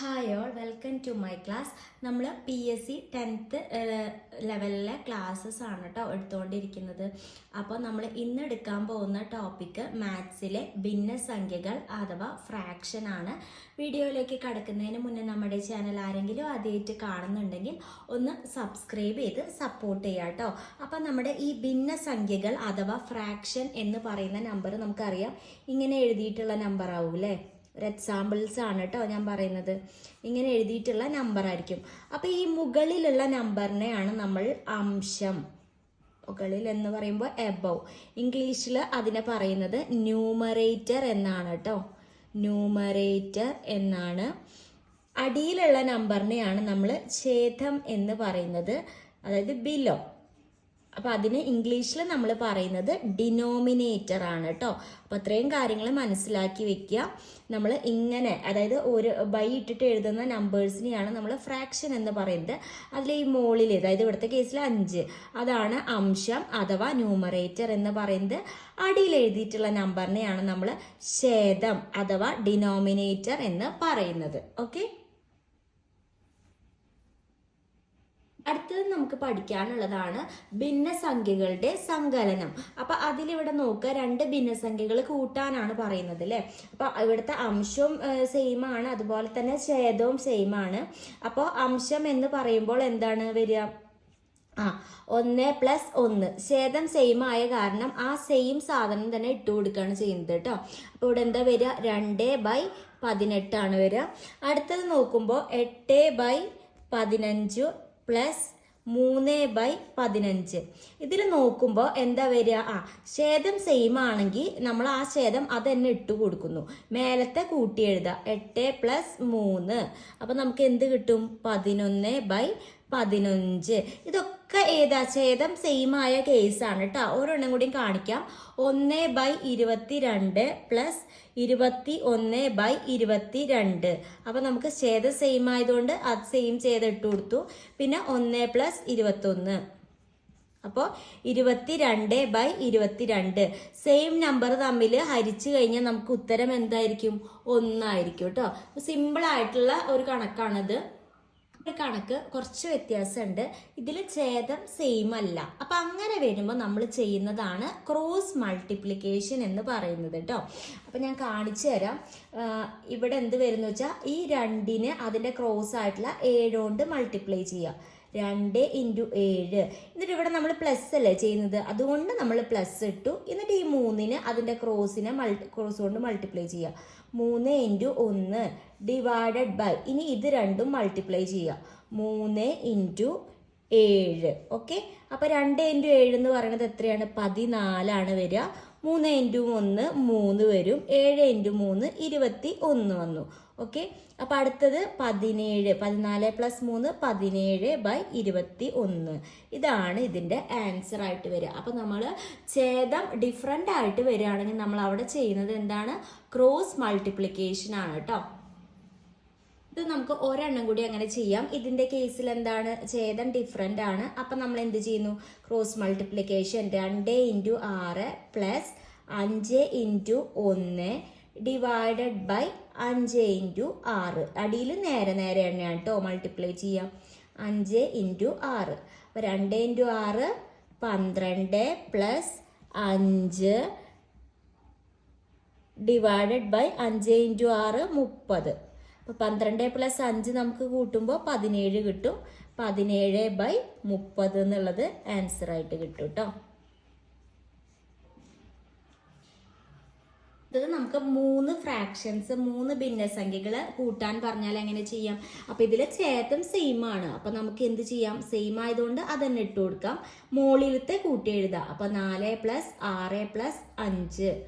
Hi all welcome to my class നമ്മൾ P S C tenth ലെവലിലെ classes ആണ് കേട്ടോ എടുത്തുകൊണ്ടിരിക്കുന്നത് അപ്പോൾ നമ്മൾ ഇന്ന് എടുക്കാൻ പോകുന്ന ടോപ്പിക്ക് മാത്സിലെ ഭിന്നസംഖ്യകൾ അഥവാ ഫ്രാക്ഷൻ ആണ്. വീഡിയോയിലേക്ക് കടക്കുന്നതിന് മുന്നേ നമ്മുടെ ചാനൽ ആരെങ്കിലും ആദ്യമായിട്ട് കാണുന്നുണ്ടെങ്കിൽ ഒന്ന് സബ്സ്ക്രൈബ് ചെയ്ത് സപ്പോർട്ട് ചെയ്യുക കേട്ടോ അപ്പം നമ്മുടെ ഈ ഭിന്നസംഖ്യകൾ അഥവാ ഫ്രാക്ഷൻ എന്ന് പറയുന്ന നമ്പർ നമുക്കറിയാം. ഇങ്ങനെ എഴുതിയിട്ടുള്ള നമ്പർ ആവും അല്ലേ ഒരു എക്സാമ്പിൾസ് ആണ് കേട്ടോ ഞാൻ പറയുന്നത്. ഇങ്ങനെ എഴുതിയിട്ടുള്ള നമ്പർ ആയിരിക്കും. അപ്പോൾ ഈ മുകളിലുള്ള നമ്പറിനെയാണ് നമ്മൾ അംശം. മുകളിൽ എന്ന് പറയുമ്പോൾ എബവ് ഇംഗ്ലീഷിൽ അതിനെ പറയുന്നത് ന്യൂമറേറ്റർ എന്നാണ് കേട്ടോ ന്യൂമറേറ്റർ എന്നാണ്. അടിയിലുള്ള നമ്പറിനെയാണ് നമ്മൾ ഛേദം എന്ന് പറയുന്നത്. അതായത് ബിലോ അപ്പോൾ അതിന് ഇംഗ്ലീഷിൽ നമ്മൾ പറയുന്നത് ഡിനോമിനേറ്റർ ആണ് കേട്ടോ അപ്പോൾ അത്രയും കാര്യങ്ങൾ മനസ്സിലാക്കി വെക്കുക നമ്മൾ ഇങ്ങനെ അതായത് ഒരു ബൈ ഇട്ടിട്ട് എഴുതുന്ന നമ്പേഴ്സിനെയാണ് നമ്മൾ ഫ്രാക്ഷൻ എന്ന് പറയുന്നത്. അതിൽ ഈ മോളിൽ അതായത് ഇവിടുത്തെ കേസിൽ അഞ്ച്. അതാണ് അംശം അഥവാ ന്യൂമറേറ്റർ എന്ന് പറയുന്നത്. അടിയിൽ എഴുതിയിട്ടുള്ള നമ്പറിനെയാണ് നമ്മൾ ഛേദം അഥവാ ഡിനോമിനേറ്റർ എന്ന് പറയുന്നത്. ഓക്കെ അടുത്തത് നമുക്ക് പഠിക്കാനുള്ളതാണ് ഭിന്നസംഖ്യകളുടെ സങ്കലനം. അപ്പൊ അതിലിവിടെ നോക്കുക രണ്ട് ഭിന്നസംഖ്യകൾ കൂട്ടാനാണ് പറയുന്നത് അല്ലേ അപ്പൊ ഇവിടുത്തെ അംശവും സെയിം ആണ്. അതുപോലെ തന്നെ ഛേദവും സെയിം ആണ്. അപ്പോൾ അംശം എന്ന് പറയുമ്പോൾ എന്താണ് വരിക? ആ ഒന്ന് പ്ലസ് ഒന്ന്. ഛേദം സെയിം ആയ കാരണം ആ സെയിം സാധനം തന്നെ ഇട്ട് കൊടുക്കുകയാണ് ചെയ്യുന്നത് കേട്ടോ അപ്പോൾ ഇവിടെ എന്താ വരിക? രണ്ട് ബൈ പതിനെട്ടാണ് വരിക. അടുത്തത് നോക്കുമ്പോൾ എട്ട് ബൈ പതിനഞ്ച് പ്ലസ് മൂന്ന് ബൈ പതിനഞ്ച്. ഇതിൽ നോക്കുമ്പോൾ എന്താ വരിക? ആ ഛേദം സെയിം ആണെങ്കിൽ നമ്മൾ ആ ഛേദം അത് തന്നെ ഇട്ട് കൊടുക്കുന്നു. മേലത്തെ കൂട്ടി എഴുതുക. എട്ട് പ്ലസ് മൂന്ന്. അപ്പം നമുക്ക് എന്ത് കിട്ടും? പതിനൊന്ന് ബൈ പതിനഞ്ച്. ഇതൊക്കെ ഏതാ? ഛേദം സെയിം ആയ കേസാണ് കേട്ടോ ഒരെണ്ണം കൂടി കാണിക്കാം. ഒന്ന് ബൈ ഇരുപത്തി രണ്ട് പ്ലസ് ഇരുപത്തി ഒന്ന് ബൈ ഇരുപത്തി രണ്ട് അപ്പം നമുക്ക് ഛേദം സെയിം ആയതുകൊണ്ട് അത് സെയിം ചെയ്ത് ഇട്ട് കൊടുത്തു. പിന്നെ ഒന്ന് പ്ലസ് ഇരുപത്തൊന്ന്. അപ്പോൾ ഇരുപത്തി രണ്ട് ബൈ ഇരുപത്തി രണ്ട് സെയിം നമ്പർ തമ്മിൽ ഹരിച്ചു കഴിഞ്ഞാൽ നമുക്ക് ഉത്തരം എന്തായിരിക്കും? ഒന്നായിരിക്കും കേട്ടോ സിമ്പിൾ ആയിട്ടുള്ള ഒരു കണക്കാണിത്. കണക്ക് കുറച്ച് വ്യത്യാസമുണ്ട്. ഇതിൽ ഛേദം സെയിം അല്ല. അപ്പം അങ്ങനെ വരുമ്പോൾ നമ്മൾ ചെയ്യുന്നതാണ് ക്രോസ് മൾട്ടിപ്ലിക്കേഷൻ എന്ന് പറയുന്നത് കേട്ടോ അപ്പം ഞാൻ കാണിച്ചു തരാം. ഇവിടെ എന്ത് വരുന്നു വെച്ചാൽ ഈ രണ്ടിന് അതിന്റെ ക്രോസ് ആയിട്ടുള്ള ഏഴ് കൊണ്ട് മൾട്ടിപ്ലൈ ചെയ്യുക രണ്ട് ഇന്റു ഏഴ്. എന്നിട്ട് ഇവിടെ നമ്മൾ പ്ലസ് അല്ലേ ചെയ്യുന്നത്? അതുകൊണ്ട് നമ്മൾ പ്ലസ് ഇട്ടു. എന്നിട്ട് ഈ മൂന്നിന് അതിന്റെ ക്രോസിനെ മൾട്ടി ക്രോസ് കൊണ്ട് മൾട്ടിപ്ലൈ ചെയ്യുക മൂന്ന് ഇന്റു ഒന്ന് ഡിവൈഡഡ് ബൈ ഇനി ഇത് രണ്ടും മൾട്ടിപ്ലൈ ചെയ്യുക മൂന്ന് ഇന്റു ഏഴ് ഓക്കെ? അപ്പോൾ രണ്ട് ഇന്റു ഏഴ് എന്ന് പറയുന്നത് എത്രയാണ്? പതിനാലാണ് വരിക. മൂന്ന് ഇന്റു ഒന്ന് മൂന്ന് വരും. ഏഴ് ഇന്റു മൂന്ന് ഇരുപത്തി ഒന്ന് വന്നു. ഓക്കെ അപ്പം അടുത്തത് പതിനേഴ്. പതിനാല് പ്ലസ് മൂന്ന് പതിനേഴ് ബൈ ഇരുപത്തി ഒന്ന് ഇതാണ് ഇതിന്റെ ആൻസർ ആയിട്ട് വരിക. അപ്പം നമ്മൾ ഛേദം ഡിഫറെന്റ് ആയിട്ട് വരികയാണെങ്കിൽ നമ്മൾ അവിടെ ചെയ്യുന്നത് എന്താണ്? ക്രോസ് മൾട്ടിപ്ലിക്കേഷൻ ആണ് കേട്ടോ ഇത് നമുക്ക് ഒരെണ്ണം കൂടി അങ്ങനെ ചെയ്യാം. ഇതിന്റെ കേസിൽ എന്താണ്? ഛേദം ഡിഫറെന്റ് ആണ്. അപ്പം നമ്മൾ എന്ത് ചെയ്യുന്നു? ക്രോസ് മൾട്ടിപ്ലിക്കേഷൻ രണ്ട് ഇന്റു ആറ് പ്ലസ് അഞ്ച് ഇന്റു ഒന്ന് ഡിവൈഡഡ് ബൈ അഞ്ച് ഇന്റു ആറ്. അടിയിൽ നേരെ നേരെ തന്നെയാണ് കേട്ടോ മൾട്ടിപ്ലൈ ചെയ്യാം. അഞ്ച് ഇന്റു ആറ്. അപ്പോൾ രണ്ട് ഇന്റു ആറ് പന്ത്രണ്ട് പ്ലസ് അഞ്ച് ഡിവൈഡഡ് ബൈ അഞ്ച് ഇന്റു ആറ് മുപ്പത്. അപ്പോൾ പന്ത്രണ്ട് പ്ലസ് അഞ്ച് നമുക്ക് കൂട്ടുമ്പോൾ പതിനേഴ് കിട്ടും. പതിനേഴ് ബൈ മുപ്പത് എന്നുള്ളത് ആൻസർ ആയിട്ട് കിട്ടും കേട്ടോ ഇത് നമുക്ക് മൂന്ന് ഫ്രാക്ഷൻസ് മൂന്ന് ഭിന്നസംഖ്യകൾ കൂട്ടാൻ പറഞ്ഞാൽ എങ്ങനെ ചെയ്യാം? അപ്പൊ ഇതിലെ ഛേദം സെയിം ആണ്. അപ്പൊ നമുക്ക് എന്ത് ചെയ്യാം? സെയിം ആയതുകൊണ്ട് അതന്നെ ഇട്ട് കൊടുക്കാം. മോളിലത്തെ കൂട്ടി എഴുതാം. അപ്പൊ നാല് പ്ലസ് ആറ് പ്ലസ് അഞ്ച്.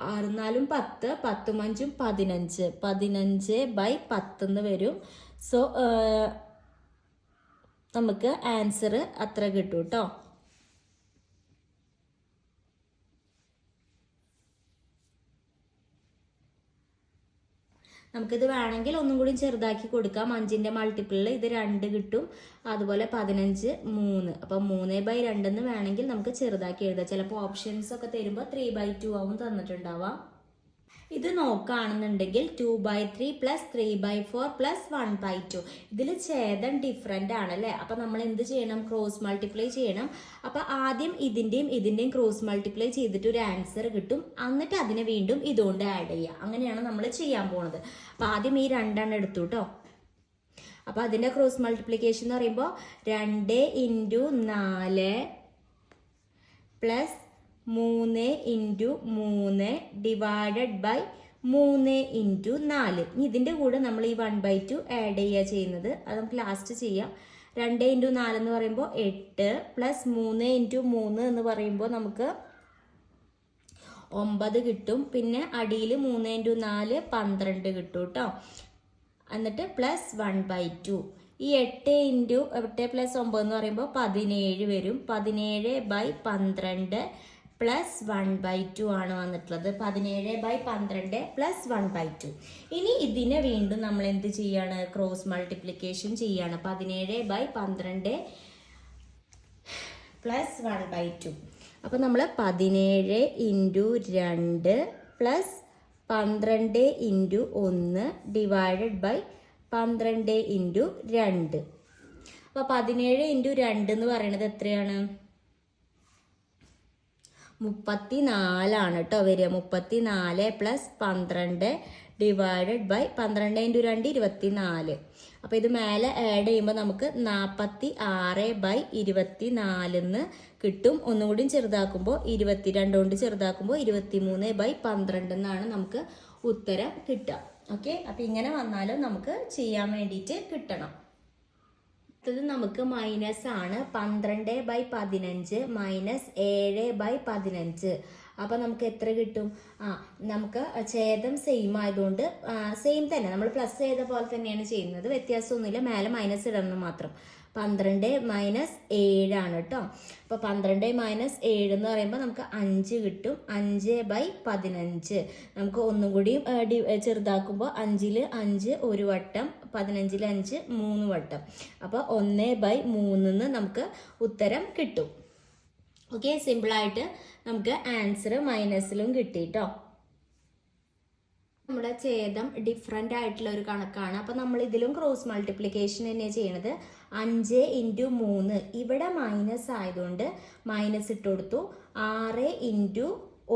ആറ് നാലും പത്ത് പത്തും അഞ്ചും പതിനഞ്ച്. പതിനഞ്ച് ബൈ പത്തെന്ന് വരും. സോ നമുക്ക് ആൻസർ അത്ര കിട്ടും കേട്ടോ നമുക്കിത് വേണമെങ്കിൽ ഒന്നും കൂടി ചെറുതാക്കി കൊടുക്കാം. അഞ്ചിന്റെ മൾട്ടിപ്പിളിൽ ഇത് രണ്ട് കിട്ടും. അതുപോലെ പതിനഞ്ച് മൂന്ന്. അപ്പം മൂന്ന് ബൈ രണ്ടെന്ന് വേണമെങ്കിൽ നമുക്ക് ചെറുതാക്കി എഴുതാം. ചിലപ്പോൾ ഓപ്ഷൻസ് ഒക്കെ തരുമ്പോൾ ത്രീ ബൈ ടു ആവും തന്നിട്ടുണ്ടാവാം. ഇത് നോക്കുകയാണെന്നുണ്ടെങ്കിൽ two by three plus three by four plus one by two ഇതിൽ ഛേദം ഡിഫറെന്റ് ആണ് അല്ലേ? അപ്പം നമ്മൾ എന്ത് ചെയ്യണം? ക്രോസ് മൾട്ടിപ്ലൈ ചെയ്യണം. അപ്പം ആദ്യം ഇതിന്റെയും ഇതിന്റെയും ക്രോസ് മൾട്ടിപ്ലൈ ചെയ്തിട്ട് ഒരു ആൻസർ കിട്ടും. എന്നിട്ട് അതിനെ വീണ്ടും ഇതുകൊണ്ട് ആഡ് ചെയ്യുക. അങ്ങനെയാണ് നമ്മൾ ചെയ്യാൻ പോണത്. അപ്പം ആദ്യം ഈ രണ്ടെണ്ണം എടുത്തു കേട്ടോ അപ്പം അതിന്റെ ക്രോസ് മൾട്ടിപ്ലിക്കേഷൻ എന്ന് പറയുമ്പോൾ രണ്ട് ഇന്റു നാല് പ്ലസ് മൂന്ന് ഇന്റു മൂന്ന് ഡിവൈഡഡ് ബൈ മൂന്ന് ഇന്റു നാല്. ഇനി ഇതിന്റെ കൂടെ നമ്മൾ ഈ വൺ ബൈ ടു ആഡ് ചെയ്യുക ചെയ്യുന്നത്. അത് നമുക്ക് ലാസ്റ്റ് ചെയ്യാം. രണ്ട് ഇന്റു നാല് എന്ന് പറയുമ്പോൾ എട്ട് പ്ലസ് മൂന്ന് ഇന്റു മൂന്ന് എന്ന് പറയുമ്പോൾ നമുക്ക് ഒമ്പത് കിട്ടും. പിന്നെ അടിയിൽ മൂന്ന് ഇന്റു നാല് പന്ത്രണ്ട് കിട്ടും കേട്ടോ എന്നിട്ട് പ്ലസ് വൺ ബൈ ടു ഈ എട്ട് ഇന്റു എട്ട് പ്ലസ് ഒമ്പത് എന്ന് പറയുമ്പോൾ പതിനേഴ് വരും. പതിനേഴ് ബൈ പന്ത്രണ്ട് പ്ലസ് വൺ ബൈ ടു ആണ് വന്നിട്ടുള്ളത്. പതിനേഴ് ബൈ പന്ത്രണ്ട് പ്ലസ് വൺ ബൈ ടു ഇനി ഇതിനെ വീണ്ടും നമ്മൾ എന്ത് ചെയ്യാണ്? ക്രോസ് മൾട്ടിപ്ലിക്കേഷൻ ചെയ്യാണ്. പതിനേഴ് ബൈ പന്ത്രണ്ട് പ്ലസ് വൺ ബൈ ടു അപ്പോൾ നമ്മൾ പതിനേഴ് ഇന്റു രണ്ട് പ്ലസ് പന്ത്രണ്ട് ഇന്റു ഒന്ന് ഡിവൈഡഡ് ബൈ പന്ത്രണ്ട് ഇന്റു രണ്ട്. അപ്പോൾ പതിനേഴ് ഇന്റു രണ്ട് എന്ന് പറയുന്നത് എത്രയാണ്? മുപ്പത്തി നാലാണ് കേട്ടോ വരിക. മുപ്പത്തി നാല് പ്ലസ് പന്ത്രണ്ട് ഡിവൈഡഡ് ബൈ പന്ത്രണ്ട് ഇന്റു രണ്ട് ഇരുപത്തി നാല് അപ്പോൾ ഇത് മേലെ ആഡ് ചെയ്യുമ്പോൾ നമുക്ക് നാൽപ്പത്തി ആറ് ബൈ ഇരുപത്തി നാലിന്ന് കിട്ടും. ഒന്നുകൂടി ചെറുതാക്കുമ്പോൾ ഇരുപത്തി രണ്ട് കൊണ്ട് ചെറുതാക്കുമ്പോൾ ഇരുപത്തി മൂന്ന് ബൈ പന്ത്രണ്ട് എന്നാണ് നമുക്ക് ഉത്തരം കിട്ടുക. ഓക്കെ അപ്പം ഇങ്ങനെ വന്നാലും നമുക്ക് ചെയ്യാൻ വേണ്ടിയിട്ട് കിട്ടണം. അടുത്തത് നമുക്ക് മൈനസ് ആണ്. പന്ത്രണ്ട് ബൈ പതിനഞ്ച് മൈനസ് ഏഴ് ബൈ പതിനഞ്ച്. അപ്പോൾ നമുക്ക് എത്ര കിട്ടും? ആ നമുക്ക് ഛേദം സെയിം ആയതുകൊണ്ട് സെയിം തന്നെ. നമ്മൾ പ്ലസ് ചെയ്ത പോലെ തന്നെയാണ് ചെയ്യുന്നത്. വ്യത്യാസമൊന്നുമില്ല. മേലെ മൈനസ് ഇടണം മാത്രം. പന്ത്രണ്ട് മൈനസ് ഏഴാണ് കേട്ടോ അപ്പോൾ പന്ത്രണ്ട് മൈനസ് ഏഴ് എന്ന് പറയുമ്പോൾ നമുക്ക് അഞ്ച് കിട്ടും. അഞ്ച് ബൈ പതിനഞ്ച്. നമുക്ക് ഒന്നും കൂടി ചെറുതാക്കുമ്പോൾ അഞ്ചിൽ അഞ്ച് ഒരു വട്ടം പതിനഞ്ചിൽ അഞ്ച് മൂന്ന് വട്ടം. അപ്പോൾ ഒന്ന് ബൈ മൂന്നിന്ന് നമുക്ക് ഉത്തരം കിട്ടും. ഓക്കെ സിമ്പിളായിട്ട് നമുക്ക് ആൻസർ മൈനസിലും കിട്ടി കേട്ടോ നമ്മുടെ ഛേദം ഡിഫറെന്റ് ആയിട്ടുള്ള ഒരു കണക്കാണ്. അപ്പോൾ നമ്മൾ ഇതിലും ക്രോസ് മൾട്ടിപ്ലിക്കേഷൻ തന്നെ ചെയ്യണത്. അഞ്ച് ഇന്റു മൂന്ന്. ഇവിടെ മൈനസ് ആയതുകൊണ്ട് മൈനസ് ഇട്ട് കൊടുത്തു. ആറ് ഇന്റു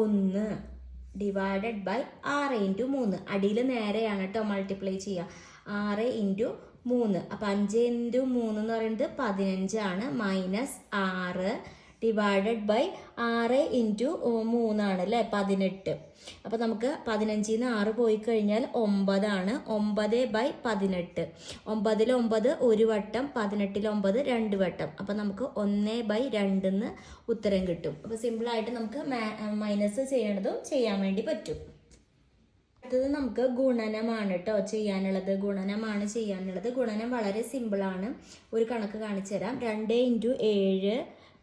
ഒന്ന് ഡിവൈഡഡ് ബൈ ആറ് ഇന്റു മൂന്ന്. അടിയിൽ നേരെയാണ് കേട്ടോ മൾട്ടിപ്ലൈ ചെയ്യുക. ആറ് ഇന്റു മൂന്ന്. അപ്പം അഞ്ച് ഇന്റു മൂന്ന് എന്ന് പറയുന്നത് പതിനഞ്ചാണ്. മൈനസ് ആറ് ഡിവൈഡഡ് ബൈ ആറ് ഇന്റു മൂന്നാണ് അല്ലേ? പതിനെട്ട്. അപ്പോൾ നമുക്ക് പതിനഞ്ചിൽ നിന്ന് ആറ് പോയി കഴിഞ്ഞാൽ ഒമ്പതാണ്. ഒമ്പത് ബൈ പതിനെട്ട്. ഒമ്പതിൽ ഒമ്പത് ഒരു വട്ടം പതിനെട്ടിൽ ഒമ്പത് രണ്ട് വട്ടം. അപ്പോൾ നമുക്ക് ഒന്ന് ബൈ രണ്ടെന്ന് ഉത്തരം കിട്ടും. അപ്പോൾ സിമ്പിളായിട്ട് നമുക്ക് മൈനസ് ചെയ്യേണ്ടതും ചെയ്യാൻ വേണ്ടി പറ്റും. അടുത്തത് നമുക്ക് ഗുണനമാണ് കേട്ടോ ചെയ്യാനുള്ളത്. ഗുണനമാണ് ചെയ്യാനുള്ളത്. ഗുണനം വളരെ സിമ്പിളാണ് ഒരു കണക്ക് കാണിച്ചു തരാം രണ്ട് ഇന്റു ഏഴ്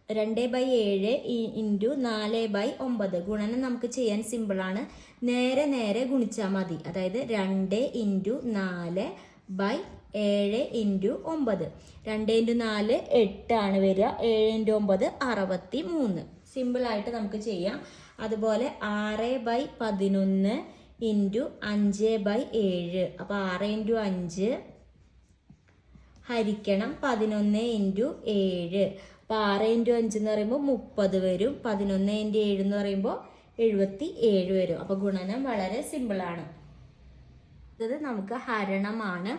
രണ്ട് ബൈ ഏഴ് ഇന്റു നാല് ബൈ ഒമ്പത്. ഗുണനം നമുക്ക് ചെയ്യാൻ സിമ്പിളാണ് നേരെ നേരെ ഗുണിച്ചാൽ മതി. അതായത് രണ്ട് ഇന്റു നാല് ബൈ ഏഴ് ഇന്റു ഒമ്പത്. രണ്ട് ഇന്റു നാല് എട്ടാണ് വരിക. ഏഴ് ഇന്റു ഒമ്പത് അറുപത്തി മൂന്ന് സിമ്പിളായിട്ട് നമുക്ക് ചെയ്യാം. അതുപോലെ ആറ് ബൈ പതിനൊന്ന് ഇന്റു അഞ്ച് ബൈ ഏഴ്. അപ്പോൾ ആറ് ഇന്റു അഞ്ച് ഹരിക്കണം പതിനൊന്ന് ഇന്റു ഏഴ്. അപ്പോൾ ആറ് ഇന്റു അഞ്ച് എന്ന് പറയുമ്പോൾ മുപ്പത് വരും. പതിനൊന്ന് ഇന്റു ഏഴ് എന്ന് പറയുമ്പോൾ എഴുപത്തി ഏഴ് വരും. അപ്പോൾ ഗുണനം വളരെ സിമ്പിളാണ് അടുത്തത് നമുക്ക് ഹരണമാണ്.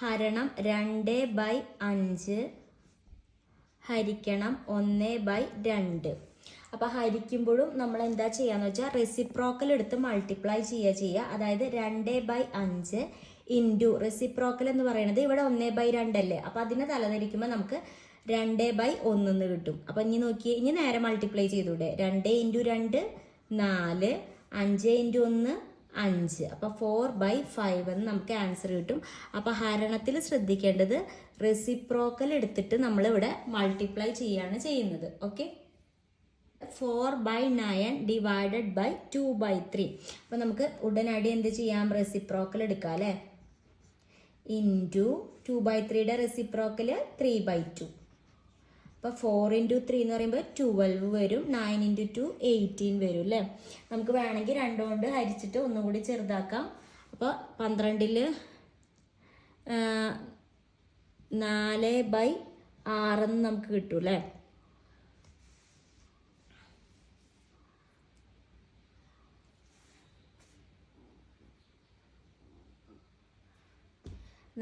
ഹരണം രണ്ട് ബൈ അഞ്ച് ഹരിക്കണം ഒന്ന് ബൈ രണ്ട്. അപ്പോൾ ഹരിക്കുമ്പോഴും നമ്മൾ എന്താ ചെയ്യാന്ന് വെച്ചാൽ റെസിപ്രോക്കൽ എടുത്ത് മൾട്ടിപ്ലൈ ചെയ്യുക ചെയ്യുക. അതായത് രണ്ട് ബൈ അഞ്ച് ഇന്റു റെസിപ്രോക്കൽ എന്ന് പറയുന്നത് ഇവിടെ ഒന്ന് ബൈ രണ്ടല്ലേ അപ്പോൾ അതിനെ തലതിരിക്കുമ്പോൾ നമുക്ക് രണ്ട് ബൈ ഒന്നെന്ന് കിട്ടും. അപ്പം ഇനി നോക്കിയേ ഇനി നേരെ മൾട്ടിപ്ലൈ ചെയ്തൂടെ. രണ്ട് ഇന്റു രണ്ട് നാല് അഞ്ച് ഇന്റു ഒന്ന് അഞ്ച്. അപ്പോൾ ഫോർ ബൈ ഫൈവ് എന്ന് നമുക്ക് ആൻസർ കിട്ടും. അപ്പോൾ ഹരണത്തിൽ ശ്രദ്ധിക്കേണ്ടത് റെസിപ്രോക്കൽ എടുത്തിട്ട് നമ്മളിവിടെ മൾട്ടിപ്ലൈ ചെയ്യാണ് ചെയ്യുന്നത്. Okay four by nine divided by two by three അപ്പോൾ നമുക്ക് ഉടനടി എന്ത് ചെയ്യാം? റെസിപ്രോക്കൽ എടുക്കാം അല്ലേ? ഇന്റു ടു ബൈ ത്രീയുടെ റെസിപ്രോക്കൽ ത്രീ ബൈ ടു അപ്പോൾ ഫോർ ഇന്റു ത്രീ എന്ന് പറയുമ്പോൾ ട്വൽവ് വരും നയൻ ഇന്റു ടു എയ്റ്റീൻ വരും അല്ലേ നമുക്ക് വേണമെങ്കിൽ രണ്ടുകൊണ്ട് ഹരിച്ചിട്ട് ഒന്നും കൂടി ചെറുതാക്കാം. അപ്പോൾ പന്ത്രണ്ടിൽ നാല് ബൈ ആറെന്ന് നമുക്ക് കിട്ടും അല്ലേ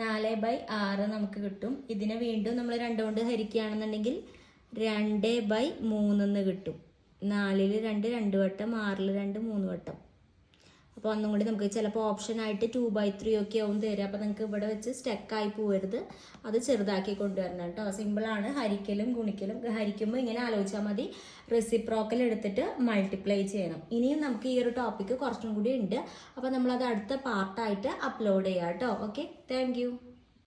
നാല് ബൈ ആറ് നമുക്ക് കിട്ടും. ഇതിനെ വീണ്ടും നമ്മൾ രണ്ട് കൊണ്ട് ഹരിക്കുകയാണെന്നുണ്ടെങ്കിൽ രണ്ട് ബൈ മൂന്നെന്ന് കിട്ടും. നാലിൽ രണ്ട് രണ്ട് വട്ടം. ആറിൽ രണ്ട് മൂന്ന് വട്ടം. അപ്പോൾ ഒന്നും കൂടി നമുക്ക് ചിലപ്പോൾ ഓപ്ഷനായിട്ട് ടു ബൈ ത്രീ ഒക്കെ ആവും തരിക. അപ്പോൾ നിങ്ങൾക്ക് ഇവിടെ വെച്ച് സ്റ്റെക്കായി പോകരുത് അത് ചെറുതാക്കി കൊണ്ടുവരണം കേട്ടോ. സിമ്പിളാണ് ഹരിക്കലും ഗുണിക്കലും ഹരിക്കുമ്പോൾ ഇങ്ങനെ ആലോചിച്ചാൽ മതി. റെസിപ്രോക്കൽ എടുത്തിട്ട് മൾട്ടിപ്ലൈ ചെയ്യണം. ഇനിയും നമുക്ക് ഈ ഒരു ടോപ്പിക്ക് കുറച്ചും കൂടി ഉണ്ട്. അപ്പോൾ നമ്മളത് അടുത്ത പാർട്ടായിട്ട് അപ്ലോഡ് ചെയ്യാം കേട്ടോ. Okay thank